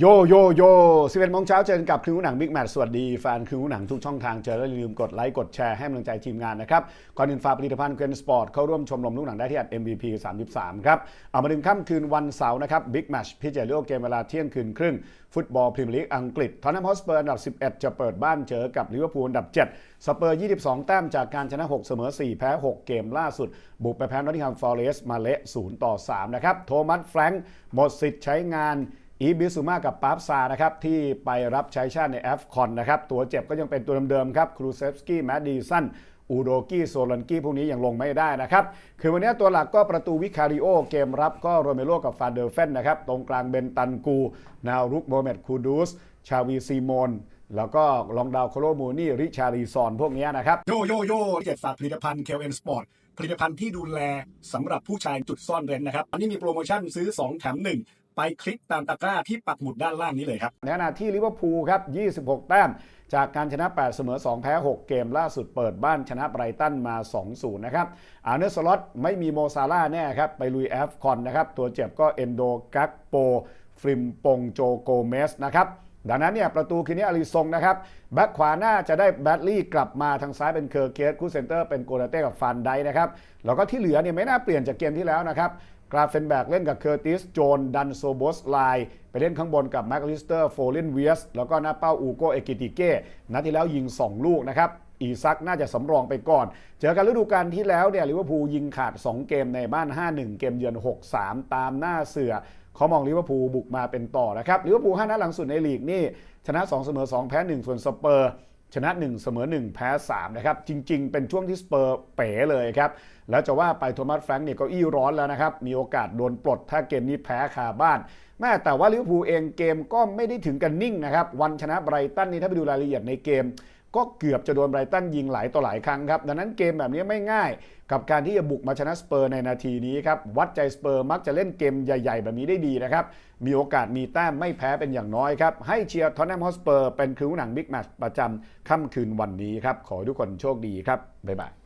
โยโยโย11โมงเช้าเจอกันกับครึ่งหนังบิ๊กแมทสวัสดีแฟนครึ่งหนังทุกช่องทางเจอแล้วอย่าลืมกดไลค์กดแชร์ให้กำลังใจทีมงานนะครับก่อนอื่นฝากผลิตภัณฑ์เกรนสปอร์ตเข้าร่วมชมรมลูกหนังได้ที่อัด MVP 33 ครับเอามาถึงค่ำคืนวันเสาร์นะครับบิ๊กแมชพิจารณาเกมเวลาเที่ยงคืนครึ่ง ฟุตบอลพรีเมียร์ลีกอังกฤษทอนนัมฮอสเปอร์อันดับ 11 จะเปิดบ้านเจอกับลิเวอร์พูลอันดับ 7 สเปอร์ 22 แต้มจากการชนะ 6 เสมอ 4 แพ้ 6 เกมล่าสุด บุกไปแพ้นอตติงแฮมฟอเรสต์มาเละ0ต่อ3นะครับโทมัสแฟรงค์หมดสิทธิ์ใช้งาน อีบิสุมากับปาร์ฟซานะครับที่ไปรับใช้ชาติในแอฟคอนนะครับตัวเจ็บก็ยังเป็นตัวเดิมๆครับครูเซฟสกี้แมดดีสันอูโดกี้โซลันกี้พวกนี้ยังลงไม่ได้นะครับ คือวันนี้ตัวหลักก็ประตูวิคาริโอ เกมรับก็โรเมโรกับฟานเดอร์เฟนนะครับ ตรงกลางเบนตันกูนาวรุกโมเมดคูดูส ชาวีซีโมน แล้วก็ลองดาวโคโลมูนี่ ริชารีซอนพวกนี้นะครับ โยโยโย่เจ็ดฝากผลิตภัณฑ์ KLN Sport ผลิตภัณฑ์ที่ดูแลสำหรับผู้ชายจุดซ่อนเร้นนะครับ อันนี้มีโปรโมชั่นซื้อ 2 แถม 1 ไปคลิกตามตะกร้าที่ปักหมุดด้านล่างนี้เลยครับ ในขณะที่ลิเวอร์พูลครับ 26 แต้ม จากการชนะ 8 เสมอ 2 แพ้ 6 เกมล่าสุดเปิดบ้านชนะไบรตันมา 2-0 นะครับอาร์เนสล็อตไม่มีโมซาร่าแน่ครับ ไปลุยแอฟคอนนะครับ ตัวเจ็บก็เอนโดกักโป ฟริมปงโจโกเมสนะครับดังนั้นเนี่ยประตูคืนนี้อาริซงนะครับแบ็คขวาหน้าจะได้แบดลี่กลับมาทางซ้ายเป็นเคอร์เคสคู่เซนเตอร์เป็นโกลาเต้กับฟันไดนะครับแล้วก็ที่เหลือเนี่ยไม่น่าเปลี่ยนจากเกมที่แล้วนะครับ กราเฟนแบกเล่นกับเคอร์ติสโจนดันโซโบสไลไปเล่นข้างบนกับแมคลิสเตอร์โฟลินเวียสแล้วก็หน้าเป้าอูโกเอกิติเก้นัดที่แล้วยิง 2 ลูกนะครับอีซักน่าจะสำรองไปก่อน เจอกันฤดูกาลที่แล้วเนี่ยลิเวอร์พูลยิงขาด 2 เกมในบ้าน 5-1 เกมเยือน 6-3 ตามหน้าเสือเขามองลิเวอร์พูลบุกมาเป็นต่อนะครับลิเวอร์พูล5นัดหลังสุดในลีกนี่ชนะ 2 เสมอ 2 แพ้ 1 ส่วนสเปอร์ ชนะ 1 เสมอ 1 แพ้ 3 นะครับ จริง ๆ เป็นช่วงที่สเปอร์เป๋เลยครับ แล้วจะว่าไปโทมัสแฟรงค์เนี่ยก็อี้ร้อนแล้วนะครับ มีโอกาสโดนปลดถ้าเกมนี้แพ้คาบ้านแม่แต่ว่าลิเวอร์พูลเองเกมก็ไม่ได้ถึงกันนิ่งนะครับ วันชนะไบรตันนี่ถ้าไปดูรายละเอียดในเกม ก็เกือบจะโดนไบรตันยิงหลายต่อหลายครั้งครับ ดังนั้นเกมแบบนี้ไม่ง่าย กับการที่จะบุกมาชนะสเปอร์ในนาทีนี้ครับ วัดใจสเปอร์มักจะเล่นเกมใหญ่ ๆ แบบนี้ได้ดีนะครับ มีโอกาสมีแต้มไม่แพ้เป็นอย่างน้อยครับ ให้เชียร์ทอนแนมฮอสเปอร์เป็นคิวหนังบิ๊กแมตช์ประจำค่ำคืนวันนี้ครับ ขอทุกคนโชคดีครับ บ๊ายบาย